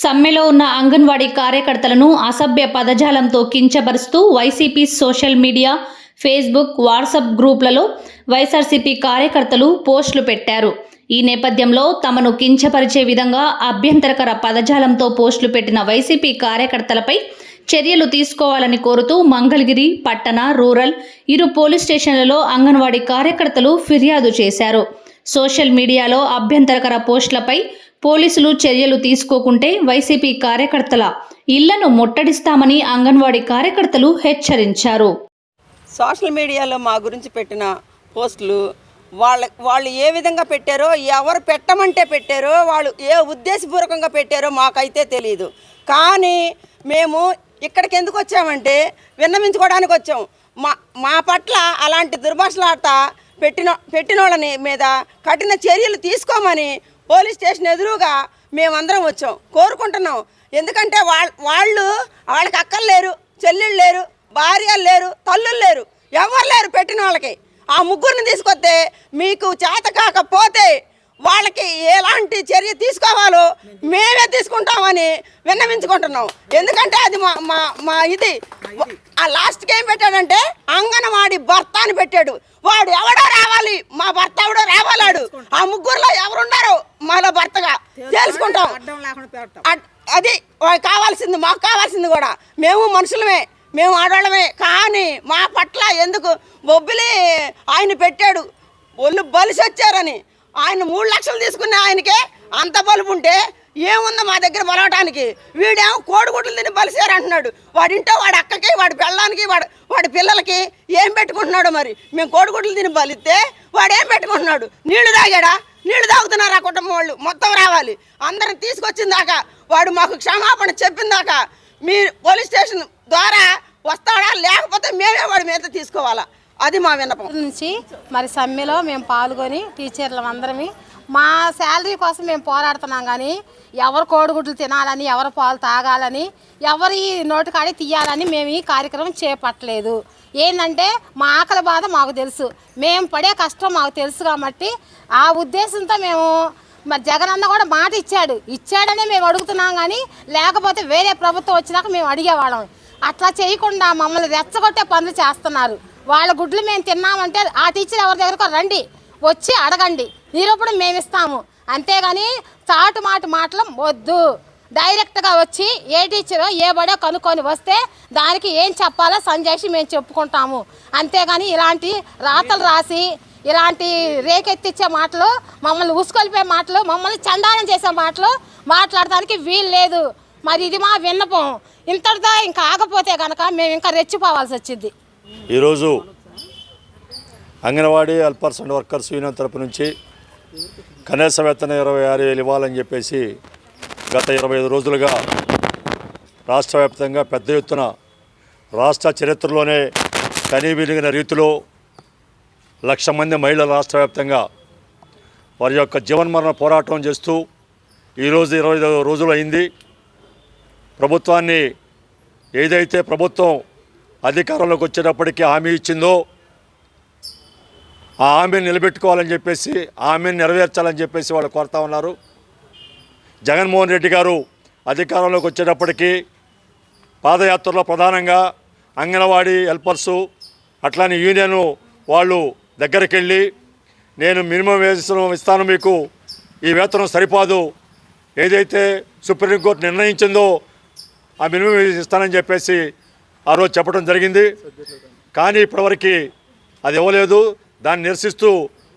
సమ్మెలో ఉన్న అంగన్వాడీ కార్యకర్తలను అసభ్య పదజాలంతో కించబరుస్తూ YCP social media Facebook WhatsApp గ్రూపులలో YSRCP కార్యకర్తలు పోస్టులు పెట్టారు. ఈ నేపథ్యంలో తమను కించపరిచే విధంగా అభ్యంతరకర పదజాలంతో పోస్టులు పెట్టిన వైసీపీ కార్యకర్తలపై చర్యలు తీసుకోవాలని కోరుతూ మంగళగిరి పట్టణ రూరల్ ఇరు పోలీస్ స్టేషన్లలో అంగన్వాడీ కార్యకర్తలు ఫిర్యాదు చేశారు. సోషల్ మీడియాలో అభ్యంతరకర పోస్టులపై పోలీసులు చర్యలు తీసుకోకుంటే వైసీపీ కార్యకర్తల ఇళ్ళను ముట్టడిస్తామని అంగన్వాడీ కార్యకర్తలు హెచ్చరించారు. సోషల్ మీడియాలో మా గురించి పెట్టిన పోస్టులు వాళ్ళ వాళ్ళు ఏ విధంగా పెట్టారో ఎవరు పెట్టమంటే పెట్టారో వాళ్ళు ఏ ఉద్దేశపూర్వకంగా పెట్టారో మాకైతే తెలియదు కానీ మేము ఇక్కడికి ఎందుకు వచ్చామంటే విన్నవించుకోవడానికి వచ్చాం. మా మా పట్ల అలాంటి దుర్భాషలాట పెట్టిన పెట్టిన వాళ్ళని మీద కఠిన చర్యలు తీసుకోమని పోలీస్ స్టేషన్ ఎదురుగా మేమందరం వచ్చాం. కోరుకుంటున్నాం. ఎందుకంటే వాళ్ళ వాళ్ళు వాళ్ళకి అక్కలు లేరు చెల్లెళ్ళు లేరు భార్యలు లేరు తల్లులు లేరు. ఎవరు లేరు పెట్టిన వాళ్ళకి. ఆ ముగ్గురిని తీసుకొస్తే మీకు చేత కాకపోతే వాళ్ళకి ఎలాంటి చర్య తీసుకోవాలో మేమే తీసుకుంటామని విన్నవించుకుంటున్నాం. ఎందుకంటే అది మా మా మా ఇది. ఆ లాస్ట్కి ఏం పెట్టాడంటే అంగనవాడి భర్త అని పెట్టాడు. వాడు ఎవడో రావాలి మా భర్త ఎవడో రావాలాడు ఆ ముగ్గురులో ఎవరున్నారు మాలో భర్తగా తెలుసుకుంటాం. అది కావాల్సింది మాకు కావాల్సింది కూడా. మేము మనుషులమే మేము ఆడవాళ్ళమే. కానీ మా పట్ల ఎందుకు బొబ్బిలి ఆయన పెట్టాడు? ఒళ్ళు బలిసి వచ్చారని ఆయన మూడు లక్షలు తీసుకున్న ఆయనకే అంత బలుపు ఉంటే ఏముందో మా దగ్గర బలవటానికి? వీడేమో కోడిగుడ్లు తిని బలిసారు అంటున్నాడు. వాడింటో వాడి అక్కకి వాడి పిల్లలకి వాడి వాడి పిల్లలకి ఏం పెట్టుకుంటున్నాడు మరి? మేము కోడిగుడ్లు తిని బలిస్తే వాడు ఏం పెట్టుకుంటున్నాడు? నీళ్ళు తాగాడా? నీళ్ళు తాగుతున్నారు ఆ కుటుంబం వాళ్ళు. మొత్తం రావాలి. అందరం తీసుకొచ్చిన దాకా వాడు మాకు క్షమాపణ చెప్పిన దాకా మీ పోలీస్ స్టేషన్ ద్వారా వస్తాడా? లేకపోతే మేమే వాడి మీద తీసుకోవాలా? అది మా విన్నపం. నుంచి మరి సమ్మెలో మేము పాల్గొని టీచర్లు అందరమే మా శాలరీ కోసం మేము పోరాడుతున్నాం కానీ ఎవరు కోడిగుడ్లు తినాలని ఎవరు పాలు తాగాలని ఎవరి నోటికాడి తీయాలని మేము ఈ కార్యక్రమం చేపట్టలేదు. ఏంటంటే మా ఆకలి బాధ మాకు తెలుసు. మేము పడే కష్టం మాకు తెలుసు కాబట్టి ఆ ఉద్దేశంతో మేము మరి జగన్ అన్న కూడా మాట ఇచ్చాడు. ఇచ్చాడనే మేము అడుగుతున్నాం కానీ లేకపోతే వేరే ప్రభుత్వం వచ్చినాక మేము అడిగేవాళ్ళం. అట్లా చేయకుండా మమ్మల్ని రెచ్చగొట్టే పనులు చేస్తున్నారు. వాళ్ళ గుడ్లు మేము తిన్నామంటే ఆ టీచర్ ఎవరి దగ్గరకు రండి వచ్చి అడగండి. నిరూపణ మేము ఇస్తాము. అంతేగాని చాటు మాట మాటలు వద్దు. డైరెక్ట్గా వచ్చి ఏ టీచరో ఏ బడో కనుక్కొని వస్తే దానికి ఏం చెప్పాలో సంజేసి మేము చెప్పుకుంటాము. అంతేగాని ఇలాంటి రాతలు రాసి ఇలాంటి రేకెత్తిచ్చే మాటలు మమ్మల్ని ఉసుకొలిపే మాటలు మమ్మల్ని చండాలం చేసే మాటలు మాట్లాడడానికి వీలు లేదు. మరి ఇది మా విన్నపం. ఇంతటితో ఇంకా ఆగపోతే కనుక మేము ఇంకా రెచ్చిపోవాల్సి వచ్చింది. ఈరోజు అంగన్వాడీ హెల్పర్స్ వర్కర్స్ యూనియన్ తరపు నుంచి కనీస వేతన ఇరవై ఆరు వేలు ఇవ్వాలని చెప్పేసి గత ఇరవై ఐదు రోజులుగా రాష్ట్ర వ్యాప్తంగా పెద్ద ఎత్తున రాష్ట్ర చరిత్రలోనే కనీవిరిగిన రీతిలో లక్ష మంది మహిళలు రాష్ట్ర వ్యాప్తంగా వారి యొక్క జీవన్మరణ పోరాటం చేస్తూ ఈరోజు ఇరవై ఐదు రోజులు అయింది. ప్రభుత్వాన్ని ఏదైతే ప్రభుత్వం అధికారంలోకి వచ్చేటప్పటికీ హామీ ఇచ్చిందో ఆ హామీని నిలబెట్టుకోవాలని చెప్పేసి ఆ హామీని నెరవేర్చాలని చెప్పేసి వాళ్ళు కోరుతా ఉన్నారు. జగన్మోహన్ రెడ్డి గారు అధికారంలోకి వచ్చేటప్పటికీ పాదయాత్రలో ప్రధానంగా అంగన్వాడీ హెల్పర్సు అట్లానే యూనియన్ వాళ్ళు దగ్గరికి వెళ్ళి నేను మినిమం వేతనం ఇస్తాను మీకు ఈ వేతనం సరిపోదు ఏదైతే సుప్రీంకోర్టు నిర్ణయించిందో ఆ మినిమం వేజ్ ఇస్తానని చెప్పేసి ఆ రోజు చెప్పడం జరిగింది. కానీ ఇప్పటివరకు అది ఇవ్వలేదు. దాన్ని నిరసిస్తూ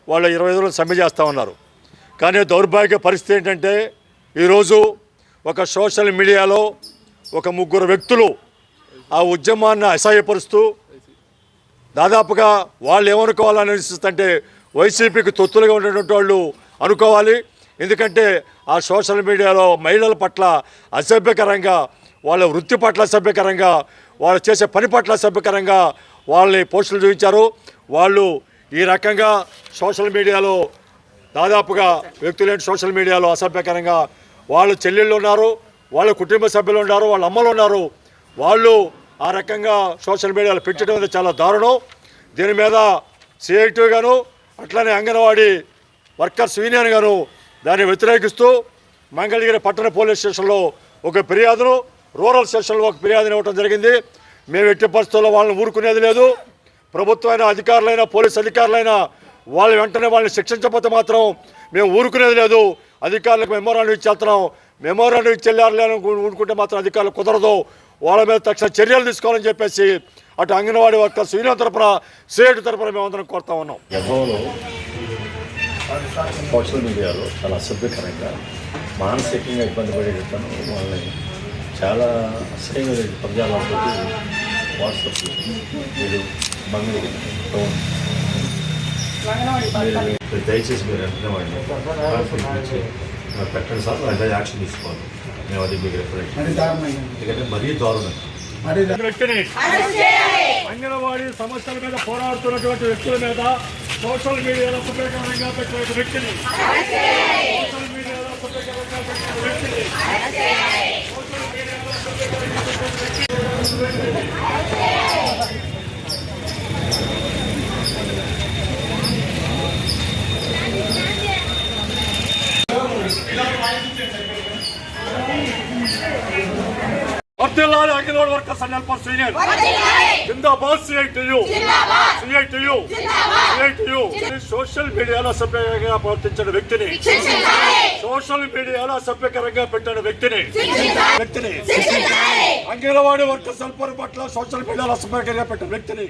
వాళ్ళు ఇరవై ఐదు రోజులు సమ్మె చేస్తూ ఉన్నారు. కానీ దౌర్భాగ్య పరిస్థితి ఏంటంటే ఈరోజు ఒక సోషల్ మీడియాలో ఒక ముగ్గురు వ్యక్తులు ఆ ఉద్యమాన్ని అసహ్యపరుస్తూ దాదాపుగా వాళ్ళు ఏమనుకోవాలని అనిపిస్తుందంటే వైసీపీకి తొత్తులుగా ఉండేటువంటి వాళ్ళు అనుకోవాలి. ఎందుకంటే ఆ సోషల్ మీడియాలో మహిళల పట్ల అసభ్యకరంగా వాళ్ళ వృత్తి పట్ల అసభ్యకరంగా వాళ్ళు చేసే పని పట్ల అసభ్యకరంగా వాళ్ళని పోస్టులు చూపించారు. వాళ్ళు ఈ రకంగా సోషల్ మీడియాలో దాదాపుగా వ్యక్తులేని సోషల్ మీడియాలో అసభ్యకరంగా వాళ్ళ చెల్లెళ్ళు ఉన్నారు వాళ్ళ కుటుంబ సభ్యులు ఉన్నారు వాళ్ళ అమ్మలు ఉన్నారు. వాళ్ళు ఆ రకంగా సోషల్ మీడియాలో పెట్టడం అనేది చాలా దారుణం. దీని మీద సిఐటి గాను అట్లనే అంగన్వాడీ వర్కర్స్ యూనియన్ గాను దాన్ని వ్యతిరేకిస్తూ మంగళగిరి పట్టణ పోలీస్ స్టేషన్లో ఒక ఫిర్యాదును రూరల్ స్టేషన్లో ఒక ఫిర్యాదును ఇవ్వడం జరిగింది. మేము ఎట్టి పరిస్థితుల్లో వాళ్ళని ఊరుకునేది లేదు. ప్రభుత్వమైన అధికారులైనా పోలీస్ అధికారులైనా వాళ్ళు వెంటనే వాళ్ళని శిక్షించకపోతే మాత్రం మేము ఊరుకునేది లేదు. అధికారులకు మెమోరాండం ఇచ్చి వెళ్తున్నాం. మెమోరాండం ఇచ్చి వెళ్ళారు లేని ఊరుకుంటే మాత్రం అధికారులు కుదరదు. వాళ్ళ మీద తక్షణ చర్యలు తీసుకోవాలని చెప్పేసి అటు అంగన్వాడీ వర్కర్స్ యూనియన్ తరపున సేటు తరపున మేమందరం కోరుతా ఉన్నాం. సోషల్ మీడియాలో చాలా అసభ్యకరంగా మానసికంగా ఇబ్బంది పడేటట్టు వాళ్ళని చాలా అసహ్యంగా పదజాలంతో వాట్సాప్ మీరు మంగళ దయచేసి మీరు వెంటనే వాడిని పెట్టండి సార్ అదే యాక్షన్ తీసుకోవాలి. మేము అది మీకు రిఫరెన్స్ ఎందుకంటే మరీ దారుణం. వ్యక్తిని అంగన్వాడీ సమస్యల మీద పోరాడుతున్నటువంటి వ్యక్తుల మీద సోషల్ మీడియాలో సుపరికరంగా పెట్టిన వ్యక్తిని. సోషల్ మీడియాలో సుపరికరంగా పెట్టిన వ్యక్తిని. సోషల్ మీడియాలో సుపరికరంగా పెట్టిన వ్యక్తిని. వర్ధిల్లాలి anganwadi workers and helpers union Zindabad CITU CITU CITU social మీడియాలో అసభ్యంగా ప్రవర్తించిన వ్యక్తిని సోషల్ మీడియాలో అసభ్యకరంగా పెట్టిన వ్యక్తిని వ్యక్తిని అంగన్వాడీ వర్కర్స్ హెల్పర్ పట్ల సోషల్ మీడియాలో అసభ్యకరంగా పెట్టిన వ్యక్తిని